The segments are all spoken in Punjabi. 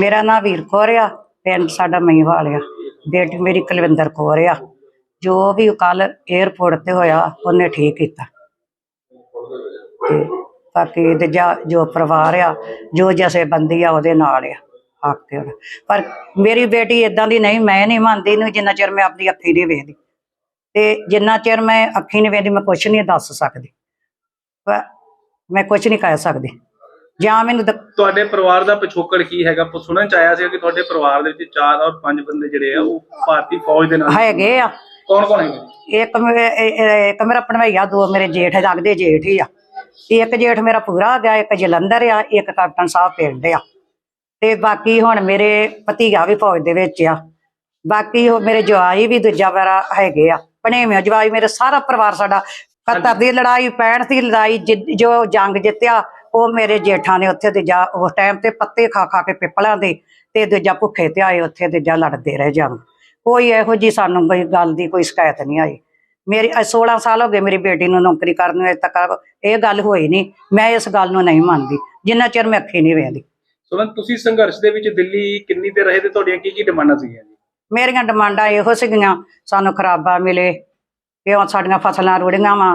ਮੇਰਾ ਨਾਂ ਵੀਰ ਕੌਰ ਆ ਪਿੰਡ ਸਾਡਾ ਮਈਵਾਲ ਆ। ਬੇਟੀ ਮੇਰੀ ਕੁਲਵਿੰਦਰ ਕੌਰ ਆ। ਜੋ ਵੀ ਕੱਲ 에어ਪੋਰਟ ਤੇ ਹੋਇਆ, ਉਹਨੇ ਠੀਕ ਕੀਤਾ। ਤੇ ਬਾਕੀ ਤੇ ਜਾ ਜੋ ਪਰਿਵਾਰ ਆ, ਜੋ ਜਸੇ ਬੰਦੀ ਆ, ਉਹਦੇ ਨਾਲ ਆ ਹੱਕ ਤੇ ਉਹਦਾ। ਪਰ ਮੇਰੀ ਬੇਟੀ ਇਦਾਂ ਦੀ ਨਹੀਂ, ਮੈਂ ਨਹੀਂ ਮੰਨਦੀ ਨੂੰ ਜਿੰਨਾ ਚਿਰ ਮੈਂ ਆਪਣੀ ਅੱਖੀ ਨਹੀਂ ਵੇਖਦੀ। ਤੇ ਜਿੰਨਾ ਚਿਰ ਮੈਂ ਅੱਖੀ ਨਹੀਂ ਵੇਖਦੀ, ਮੈਂ ਕੁਝ ਨਹੀਂ ਦੱਸ ਸਕਦੀ। ਪਰ ਮੈਂ ਕੁਝ ਨਹੀਂ ਕਹਿ ਸਕਦੀ। ਜਾਂ ਮੈਨੂੰ ਦ- ਤੁਹਾਡੇ ਪਰਿਵਾਰ ਦਾ ਪਿਛੋਕੜ ਕੀ ਹੈਗਾ? ਪ- ਸੁਣਨ ਚ ਆਇਆ ਸੀ ਕਿ ਤੁਹਾਡੇ ਪਰਿਵਾਰ ਦੇ ਵਿੱਚ ਚਾਰ ਔਰ ਪੰਜ ਬੰਦੇ ਜਿਹੜੇ ਆ ਉਹ ਭਾਰਤੀ ਫੌਜ ਦੇ ਨਾਲ ਹੈਗੇ ਆ। ਕੌਣ ਕੌਣ ਹੈਗੇ? ਇੱਕ ਮੇ- ਇਹ- ਇਹ- ਇੱਕ ਮੇਰਾ ਭਣਵਈਆ ਦੋ ਮੇਰੇ ਜੇਠ ਲੱਗਦੇ ਜੇਠ ਹੀ ਆ। ਇੱਕ ਜੇਠ ਮੇਰਾ ਪੂਰਾ ਗਿਆ ਇੱਕ ਜਲੰਧਰ ਆ ਇੱਕ ਕੈਪਟਨ ਸਾਹਿਬ ਪਿੰਡ ਆ। ਤੇ ਬਾਕੀ ਹੁਣ ਮੇਰੇ ਭਤੀਜਾ ਵੀ ਫੌਜ ਦੇ ਵਿੱਚ ਆ। ਬਾਕੀ ਉਹ ਮੇਰੇ ਜਵਾਈ ਵੀ ਦੂਜਾ ਮੇਰਾ ਹੈਗੇ ਆ। ਭਣੇਵੇਂ ਜਵਾਈ ਮੇਰੇ ਸਾਰਾ ਪਰਿਵਾਰ ਸਾਡਾ 71 ਦੀ ਲੜਾਈ 65 ਦੀ ਲੜਾਈ ਜਿ- ਜੋ ਜੰਗ ਜਿੱਤਿਆ ਉਹ ਮੇਰੇ ਜੇਠਾਂ ਨੇ ਉੱਥੇ ਤੇ ਜਾ ਉਸ ਟਾਈਮ ਤੇ ਪੱਤੇ ਖਾ ਖਾ ਕੇ ਪਿੱਪਲਾਂ ਦੇ ਤੇ ਦੂਜਾ ਭੁੱਖੇ ਤੇ ਆਏ ਉੱਥੇ ਤੇ ਜਾ ਲੜਦੇ ਰਹੇ ਜੰਗ ਕੋਈ ਇਹੋ ਜੀ ਸਾਨੂੰ ਕੋਈ ਗੱਲ ਦੀ ਕੋਈ ਸ਼ਿਕਾਇਤ ਨਹੀਂ ਆਈ। ਮੇਰੀ ਅ 16 ਸਾਲ ਹੋ ਗਏ ਮੇਰੀ ਬੇਟੀ ਨੂੰ ਨੌਕਰੀ ਕਰਨ ਨੂੰ ਅਜੇ ਤੱਕ ਇਹ ਗੱਲ ਹੋਈ ਨਹੀਂ। ਮੈਂ ਇਸ ਗੱਲ ਨੂੰ ਨਹੀਂ ਮੰਨਦੀ ਜਿੰਨਾ ਚਿਰ ਮੈਂ ਅੱਖੀ ਨਹੀਂ ਵੇਖਦੀ। ਸੁਣਨ ਤੁਸੀਂ ਸੰਘਰਸ਼ ਦੇ ਵਿੱਚ ਦਿੱਲੀ ਕਿੰਨੀ ਦੇਰ ਰਹੇ ਤੇ ਤੁਹਾਡੀਆਂ ਕੀ ਕੀ ਡਿਮਾਂਡਾਂ ਸੀਗੀਆਂ ਜੀ? ਮੇਰੀਆਂ ਡਿਮਾਂਡਾਂ ਇਹੋ ਸੀਗੀਆਂ ਸਾਨੂੰ ਖਰਾਬਾ ਮਿਲੇ ਕਿਉਂ ਸਾਡੀਆਂ ਫਸਲਾਂ ਰੁੜੀਆਂ ਵਾ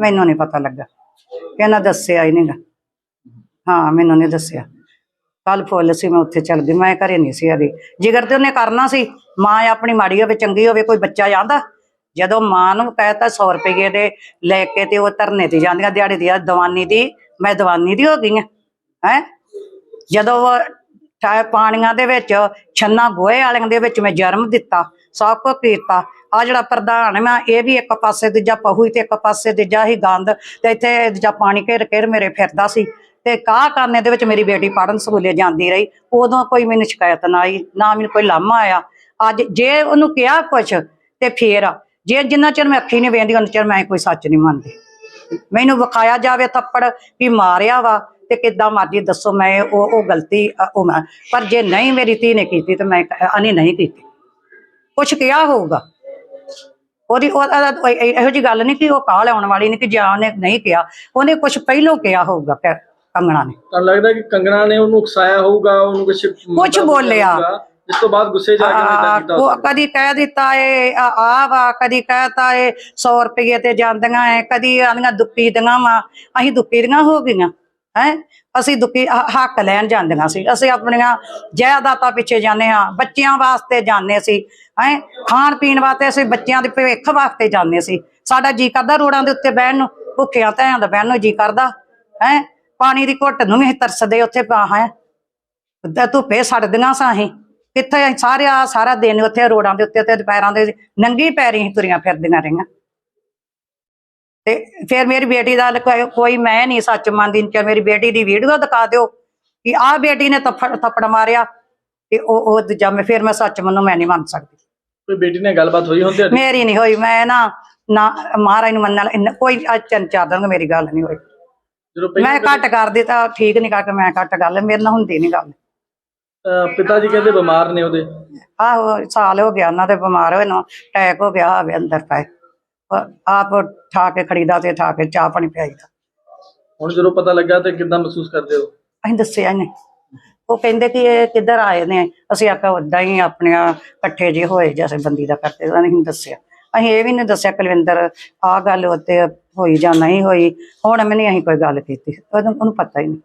ਮੈਨੂੰ ਨਹੀਂ ਪਤਾ ਲੱਗਾ। ਇਹਨਾਂ ਦੱਸਿਆ ਹੀ ਨਹੀਂਗਾ ਹਾਂ, ਮੈਨੂੰ ਨਹੀਂ ਦੱਸਿਆ। ਕੱਲ ਫੁੱਲ ਸੀ, ਮੈਂ ਉੱਥੇ ਚਲ ਗਈ ਮੈਂ ਘਰੇ ਨਹੀਂ ਸੀ ਹੈਗੀ। ਜਿਗਰ ਤੇ ਉਹਨੇ ਕਰਨਾ ਸੀ, ਮਾਂ ਆਪਣੀ ਮਾੜੀ ਹੋਵੇ, ਚੰਗੀ ਹੋਵੇ, ਕੋਈ ਬੱਚਾ ਜਾਂਦਾ। ਜਦੋਂ ਮਾਂ ਨੂੰ ਕਹਿਤਾ 100 ਰੁਪਏ ਦੇ ਲੈ ਕੇ ਤੇ ਉਹ ਧਰਨੇ ਤੇ ਜਾਂਦੀਆਂ, ਦਿਹਾੜੀ ਦੀ ਆ ਦਵਾਨੀ ਦੀ, ਮੈਂ ਦਵਾਨੀ ਦੀ ਹੋ ਗਈ ਹਾਂ। ਹੈ? ਜਦੋਂ ਉਹ ਪਾਣੀਆਂ ਦੇ ਵਿੱਚ, ਛੰਨਾ ਗੋਹੇ ਵਾਲਿਆਂ ਦੇ ਵਿੱਚ ਮੈਂ ਜਨਮ ਦਿੱਤਾ, ਸਭ ਕੁਝ ਕੀਤਾ ਆ ਜਿਹੜਾ ਪ੍ਰਧਾਨ ਮੈਂ, ਇਹ ਵੀ ਇੱਕ ਪਾਸੇ ਦੂਜਾ ਪਹੂ ਤੇ ਇੱਕ ਪਾਸੇ ਦੂਜਾ ਹੀ ਗੰਦ ਤੇ ਇੱਥੇ ਦੂਜਾ ਪਾਣੀ ਘੇਰ ਘੇਰ ਮੇਰੇ ਫਿਰਦਾ ਸੀ। ਤੇ ਕਾਹ ਕਰਨੇ ਦੇ ਵਿੱਚ ਮੇਰੀ ਬੇਟੀ ਪੜਨ ਸਕੂਲੇ ਜਾਂਦੀ ਰਹੀ। ਉਦੋਂ ਕੋਈ ਮੈਨੂੰ ਸ਼ਿਕਾਇਤ ਨਾ ਆਈ, ਨਾ ਮੈਨੂੰ ਕੋਈ ਲਾਮਾ ਆਇਆ। ਅੱਜ ਜੇ ਉਹਨੂੰ ਕਿਹਾ ਕੁਛ ਤੇ ਫੇਰ ਜੇ ਜਿੰਨਾ ਚਿਰ ਮੈਂ ਅੱਖੀ ਨਹੀਂ ਵੇਂਦੀ ਉਹਨਾਂ ਚਿਰ ਮੈਂ ਕੋਈ ਸੱਚ ਨਹੀਂ ਮੰਨਦੀ। ਮੈਨੂੰ ਵਿਖਾਇਆ ਜਾਵੇ ਥੱਪੜ ਵੀ ਮਾਰਿਆ ਵਾ। ਤੇ ਕਿੱਦਾਂ ਮਰਜ਼ੀ ਦੱਸੋ ਮੈਂ ਉਹ ਉਹ ਗਲਤੀ ਉਹ ਮੈਂ ਪਰ ਜੇ ਨਹੀਂ ਮੇਰੀ ਧੀ ਨੇ ਕੀਤੀ ਤੇ ਮੈਂ ਅਨੀ ਨਹੀਂ ਕੀਤੀ। ਕੁਛ ਕਿਹਾ ਹੋਊਗਾ। ਉਹਦੀ ਉਹ- ਉਹਦਾ- ਇਹ- ਇਹ- ਇਹੋ ਜੀ ਗੱਲ ਨਹੀਂ ਕਿ ਉਹ ਕਾਲ ਆਉਣ ਵਾਲੀ ਨਹੀਂ ਕਿ ਜਾਂ ਉਹਨੇ ਨਹੀਂ ਕਿਹਾ। ਉਹਨੇ ਕੁਛ ਪਹਿਲੋਂ ਕਿਹਾ ਹੋਊਗਾ ਫਿਰ ਕੰਗਣਾ ਨੇ। ਤੁਹਾਨੂੰ ਲੱਗਦਾ ਕਿ ਕੰਗਣਾ ਨੇ ਉਹਨੂੰ ਉਕਸਾਇਆ ਹੋਊਗਾ ਉਹਨੂੰ ਕੁਝ ਕੁਛ ਬੋਲਿਆ। ਇਸ ਤੋਂ ਬਾਅਦ ਗੁੱਸੇ ਜਾ ਕੇ ਉਹਨੇ ਆ, ਏਦਾਂ ਕੀਤਾ ਉਹ। ਕਦੀ ਕਹਿ ਦਿੱਤਾ ਏ ਆ ਆ ਵਾ ਕਦੀ ਕਹਿਤਾ ਏ 100 ਰੁਪਏ ਤੇ ਜਾਂਦੀਆਂ ਏ ਕਦੀ ਆਂਦੀਆਂ ਦੁੱਪੀ ਦੀਆਂ ਵਾ ਅਸੀਂ ਦੁੱਪੀ ਦੀਆਂ ਹੋ ਗਈਆਂ। ਹੈ? ਅਸੀਂ ਦੁਖੀ ਹੱਕ ਲੈਣ ਜਾਂਦੀਆਂ ਸੀ। ਅਸੀਂ ਆਪਣੀਆਂ ਜਾਇਦਾਦਾਂ ਪਿੱਛੇ ਜਾਂਦੇ ਹਾਂ, ਬੱਚਿਆਂ ਵਾਸਤੇ ਜਾਂਦੇ ਸੀ। ਹੈ? ਖਾਣ ਪੀਣ ਵਾਸਤੇ ਅਸੀਂ ਬੱਚਿਆਂ ਦੇ ਭਵਿੱਖ ਵਾਸਤੇ ਜਾਂਦੇ ਸੀ। ਸਾਡਾ ਜੀ ਕਰਦਾ ਰੋੜਾਂ ਦੇ ਉੱਤੇ ਬਹਿਣ ਨੂੰ, ਭੁੱਖਿਆਂ ਧਿਆਂ ਦਾ ਬਹਿਣ ਨੂੰ ਜੀ ਕਰਦਾ। ਹੈ? ਪਾਣੀ ਦੀ ਘੁੱਟ ਨੂੰ ਵੀ ਤਰਸਦੇ ਉੱਥੇ ਪਾ, ਹੈ? ਤੇ ਧੁੱਪੇ ਸੜਦੀਆਂ ਸਾਂ ਅਸੀਂ। ਕਿੱਥੇ ਅਸੀਂ ਸਾਰੇ ਆ ਸਾਰਾ ਦਿਨ ਉੱਥੇ ਰੋਡਾਂ ਦੇ ਉੱਤੇ ਤੇ ਦੁਪਹਿਰਾਂ ਦੇ ਨੰਗੀ ਪੈਰੀ ਤੁਰੀਆਂ ਫਿਰਦੀਆਂ ਰਹੀਆਂ। ਤੇ ਫਿਰ ਮੇਰੀ ਬੇਟੀ ਦਾ ਕੋਈ- ਕੋਈ ਮੈਂ ਨਹੀਂ ਸੱਚ ਮੰਨਦੀ ਕਿ ਮੇਰੀ ਬੇਟੀ ਦੀ ਵੀਡੀਓ ਦਿਖਾ ਦਿਓ ਕਿ ਆਹ ਬੇਟੀ ਨੇ ਥੱਪੜ ਥੱਪੜ ਮਾਰਿਆ ਤੇ ਉਹ ਉਹ ਦੂਜਾ ਮੈਂ ਫਿਰ ਮੈਂ ਸੱਚ ਮੰਨੂ ਮੈਂ ਨਹੀਂ ਮੰਨ ਸਕਦੀ। ਕੋਈ ਬੇਟੀ ਨਾਲ ਗੱਲਬਾਤ ਹੋਈ ਹੁੰਦੀ ਹੈ ਮੇਰੀ ਨਹੀਂ ਹੋਈ ਮੈਂ ਨਾ ਨਾ ਮਹਾਰਾਜ ਨੂੰ ਮੰਨਣ ਵਾਲਾ ਕੋਈ ਅੱਜ ਤਿੰਨ ਚਾਰ ਦਿਨ ਮੇਰੀ ਗੱਲ ਨਹੀਂ ਹੋਈ। ਜਦੋਂ ਪਹਿਲਾਂ ਮੈਂ ਘੱਟ ਕਰਦੀ ਤਾਂ ਠੀਕ ਨਹੀਂ ਕਰਕੇ ਮੈਂ ਘੱਟ ਕਰ ਲੈ ਮੇਰੇ ਨਾਲ ਹੁੰਦੀ ਨਹੀਂ ਗੱਲ। ਅਹ ਪਿਤਾ ਜੀ ਕਹਿੰਦੇ ਬਿਮਾਰ ਨੇ ਉਹਦੇ। ਆਹੋ ਸਾਲ ਹੋ ਗਿਆ ਉਹਨਾਂ ਦੇ ਬਿਮਾਰ ਹੋਏ ਨੂੰ ਅਟੈਕ ਹੋ ਗਿਆ ਹੋਵੇ ਅੰਦਰ ਪਏ। ਆਪ ਠਾ ਕੇ ਖੜੀਦਾ ਤੇ ਠਾ ਕੇ ਚਾਹ ਪਾਣੀ ਪਿਆਈਦਾ। ਹੁਣ ਜਦੋਂ ਪਤਾ ਲੱਗਾ ਤੇ ਕਿੱਦਾਂ ਮਹਿਸੂਸ ਕਰਦੇ ਹੋ? ਅਸੀਂ ਦੱਸਿਆ ਨਹੀਂ। ਉਹ ਕਹਿੰਦੇ ਕਿ ਇਹ ਕਿੱਧਰ ਆਏ ਨੇ? ਅਸੀਂ ਆਖਿਆ ਉਦਾਂ ਹੀ ਆਪਣੀਆਂ ਇਕੱਠੇ ਜੇ ਹੋਏ ਜੈਸੇ ਬੰਦੀ ਦਾ ਕਰਦੇ ਉਹਨਾਂ ਨੇ ਦੱਸਿਆ। ਅਸੀਂ ਇਹ ਵੀ ਨਹੀਂ ਦੱਸਿਆ ਕੁਲਵਿੰਦਰ ਆਹ ਗੱਲ ਉੱਤੇ ਹੋਈ ਜਾਂ ਨਹੀਂ ਹੋਈ ਹੁਣ ਮੈਂ ਨਹੀਂ ਅਸੀਂ ਕੋਈ ਗੱਲ ਕੀਤੀ ਉਹਨੂੰ ਉਹਨੂੰ ਪਤਾ ਹੀ ਨਹੀਂ।